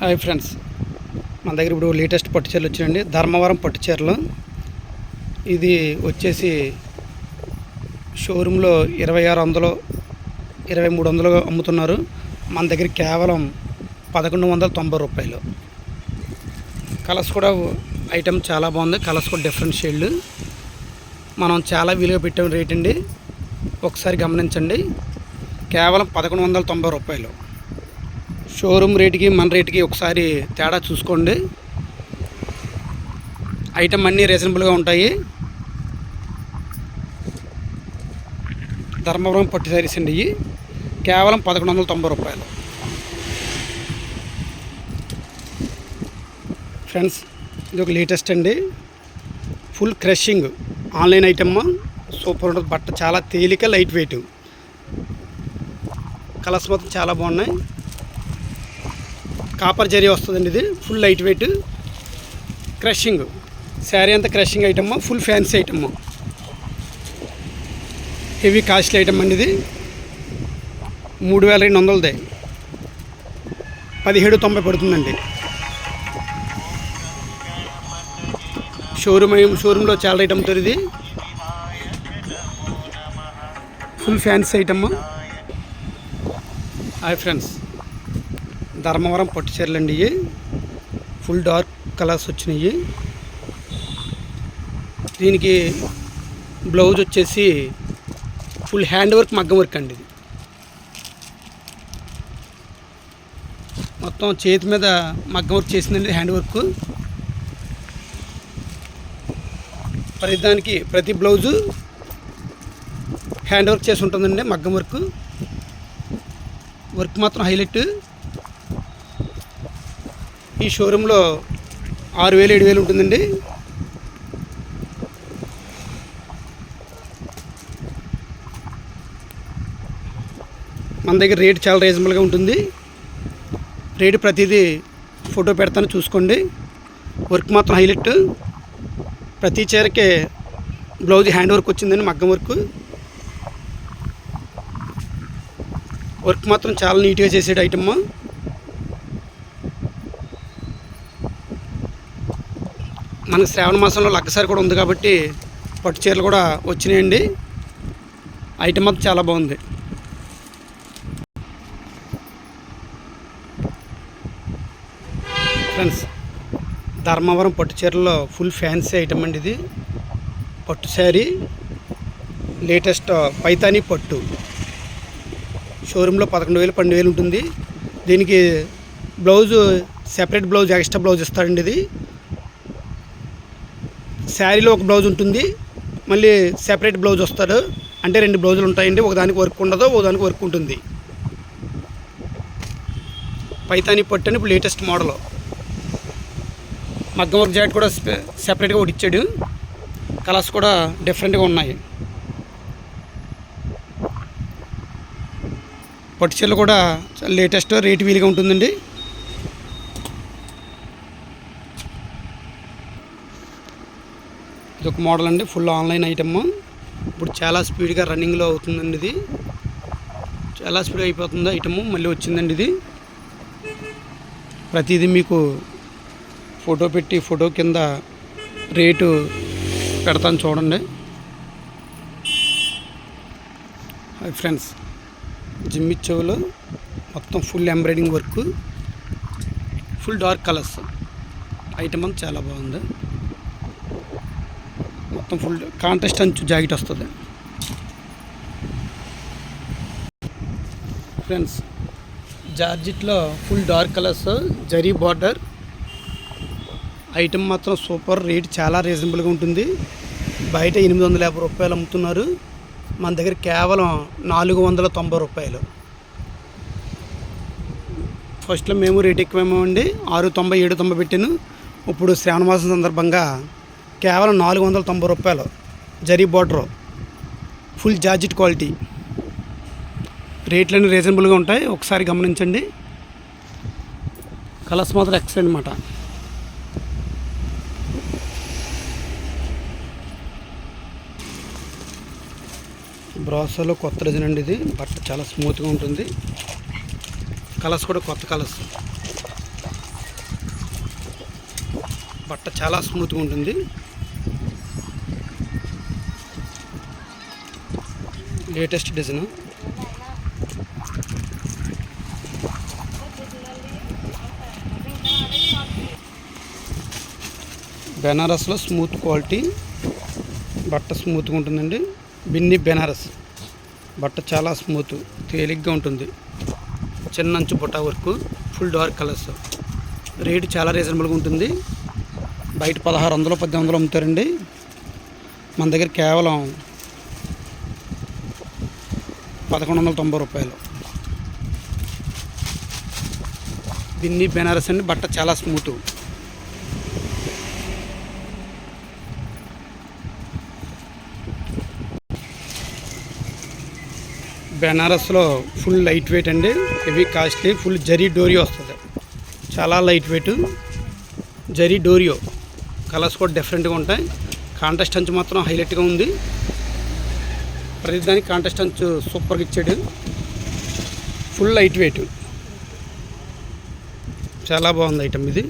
Hi friends. మన దగ్గర ఇప్పుడు లేటెస్ట్ పట్టు చీరలు వచ్చినాయండి. ధర్మవరం పట్టు చీరలు. ఇది వచ్చేసి షోరూంలో ఇరవై ఆరు వందలు ఇరవై మూడు వందలు అమ్ముతున్నారు. మన దగ్గర కేవలం పదకొండు వందల తొంభై రూపాయలు. కలర్స్ కూడా ఐటమ్ చాలా బాగుంది. కలర్స్ కూడా డిఫరెంట్ షేడ్లు. మనం చాలా విలువ పెట్టాం రేట్ అండి. ఒకసారి గమనించండి. కేవలం పదకొండు వందల తొంభై రూపాయలు. షోరూమ్ రేటుకి మన రేటుకి ఒకసారి తేడా చూసుకోండి. ఐటమ్ అన్నీ రీజనబుల్గా ఉంటాయి. ధర్మవరం పట్టు శారీస్ అండి ఇవి. కేవలం పదకొండు వందల తొంభై రూపాయలు. ఫ్రెండ్స్ ఇది ఒక లేటెస్ట్ అండి. Full crushing online item super ఉంటుంది. బట్ట చాలా తేలిక లైట్ వెయిట్ కలర్స్ మొత్తం చాలా బాగున్నాయి. కాపర్ జరీ వస్తుందండి ఇది. Full light weight crushing sari అంతా crushing item full fancy item heavy costly item అండి ఇది. మూడు వేల రెండు వందలది. పదిహేడు తొంభై పడుతుందండి. షోరూమ్ షోరూంలో చాలా ఐటమ్ దొరికి ఇది. Full fancy item hi friends Dharmavaram పట్టు చీరలు అండి ఇవి. ఫుల్ డార్క్ కలర్స్ వచ్చినాయి. దీనికి బ్లౌజ్ వచ్చేసి ఫుల్ హ్యాండ్ వర్క్ మగ్గం వర్క్ అండి ఇది. మొత్తం చేతి మీద మగ్గం వర్క్ చేసిందండి హ్యాండ్ వర్క్ ప్రతి దానికి ప్రతి బ్లౌజు హ్యాండ్ వర్క్ చేసి ఉంటుందండి మగ్గం వర్క్ వర్క్ మాత్రం హైలైట్ ఈ షోరూంలో ఆరు వేలు ఏడు వేలు ఉంటుందండి. మన దగ్గర రేట్ చాలా రీజనబుల్గా ఉంటుంది. రేటు ప్రతిదీ ఫోటో పెడతాను చూసుకోండి. వర్క్ మాత్రం హైలైట్. ప్రతి చీరకే బ్లౌజ్ హ్యాండ్ వర్క్ వచ్చిందండి మగ్గం వర్క్. వర్క్ మాత్రం చాలా నీట్గా చేసేది ఐటమ్. మన శ్రావణ మాసంలో లగ్గసారి కూడా ఉంది కాబట్టి పట్టు చీరలు కూడా వచ్చినాయండి. ఐటమ్ అంతా చాలా బాగుంది. ఫ్రెండ్స్ ధర్మవరం పట్టు చీరల్లో ఫుల్ ఫ్యాన్సీ ఐటమ్ అండి ఇది. పట్టు శారీ లేటెస్ట్ uh, పైతాని పట్టు. షోరూంలో పదకొండు వేలు పన్నెండు వేలు ఉంటుంది. దీనికి blouse separate blouse extra blouse ఇస్తాడండి ఇది. శారీలో ఒక బ్లౌజ్ ఉంటుంది. మళ్ళీ సెపరేట్ బ్లౌజ్ వస్తాడు. అంటే రెండు బ్లౌజులు ఉంటాయండి. ఒకదానికి వర్క్ ఉండదు ఒకదానికి వర్క్ ఉంటుంది. పైతానీ పట్టు అని ఇప్పుడు లేటెస్ట్ మోడల్ మగ్గం వర్క్ జాకెట్ కూడా సెపరేట్గా ఒకటి ఇచ్చాడు. కలర్స్ కూడా డిఫరెంట్గా ఉన్నాయి. పట్టుచీరలు కూడా లేటెస్ట్ రేట్ వీలుగా ఉంటుందండి. ఇది ఒక మోడల్ అండి ఫుల్ ఆన్లైన్ ఐటమ్ ఇప్పుడు చాలా స్పీడ్గా రన్నింగ్లో అవుతుందండి ఇది. చాలా స్పీడ్గా అయిపోతుంది ఐటమ్ మళ్ళీ వచ్చిందండి ఇది. ప్రతిదీ మీకు ఫోటో పెట్టి ఫోటో కింద రేటు పెడతాను చూడండి. హాయ్ ఫ్రెండ్స్ జిమ్మి చెవులు మొత్తం full embroidering work full dark colours. Item అంతా చాలా బాగుంది. మొత్తం ఫుల్ కాంట్రాస్ట్ అంచు జాకెట్ వస్తుంది. Friends జార్జిట్లో full dark colours zari border. Item మాత్రం సూపర్ రేట్ చాలా రీజనబుల్గా ఉంటుంది. బయట ఎనిమిది వందల యాభై రూపాయలు అమ్ముతున్నారు. మన దగ్గర కేవలం నాలుగు వందల తొంభై రూపాయలు. ఫస్ట్లో మేము రేట్ ఎక్కువేమండి ఆరు తొంభై ఏడు తొంభై పెట్టాను. ఇప్పుడు శ్రావణ మాసం సందర్భంగా కేవలం నాలుగు వందల తొంభై రూపాయలు. Zari border. Full georgette quality. రేట్లన్నీ రీజనబుల్గా ఉంటాయి. ఒకసారి గమనించండి. కలర్స్ మాత్రం ఎక్సలెంట్ అనమాట బ్రాసోలో కొత్త డిజైన్ అండి ఇది. బట్ట చాలా స్మూత్గా ఉంటుంది. కలర్స్ కూడా కొత్త కలర్స్. బట్ట చాలా స్మూత్గా ఉంటుంది. Latest design. బెనారస్లో స్మూత్ క్వాలిటీ బట్ట స్మూత్గా ఉంటుందండి. బిన్ని బెనారస్. బట్ట చాలా స్మూత్ తేలిగ్గా ఉంటుంది. చిన్న అంచు బుట్ట work full dark colours. Rate చాలా రీజనబుల్గా ఉంటుంది. బయట పదహారు వందలు పద్దెనిమిది వందలు అమ్ముతారండి. మన దగ్గర కేవలం పదకొండు వందల తొంభై రూపాయలు. దీన్ని బెనారస్ అండి బట్ట చాలా స్మూత్. బెనారస్లో ఫుల్ లైట్ వెయిట్ అండి. Heavy costly full zari doriya వస్తుంది. చాలా light weight. Zari doriya. Colours కూడా డిఫరెంట్గా ఉంటాయి. కాంటెస్ట్ అంచు మాత్రం హైలైట్గా ఉంది. ప్రతిదానికి కాంటెస్టెంట్ సూపర్గా ఇచ్చాడు. ఫుల్ లైట్ వెయిట్ చాలా బాగుంది ఐటమ్ ఇది.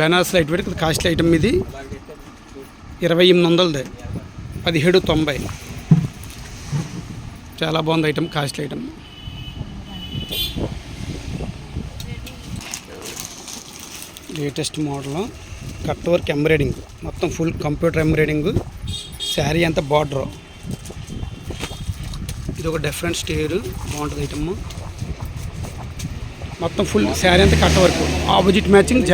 Banaras light weight costly item ఇది. ఇరవై ఎనిమిది వందలది. పదిహేడు తొంభై. చాలా బాగుంది item costly item latest model cut work embroidering మొత్తం ఫుల్ కంప్యూటర్ ఎంబ్రాయిడింగ్ శారీ అంతా బార్డర్ ఇది ఒక డిఫరెంట్ స్టేర్ బాగుంటుంది ఐటమ్ మొత్తం ఫుల్ శారీ అంతా కట్ వర్క్ ఆపోజిట్ మ్యాచింగ్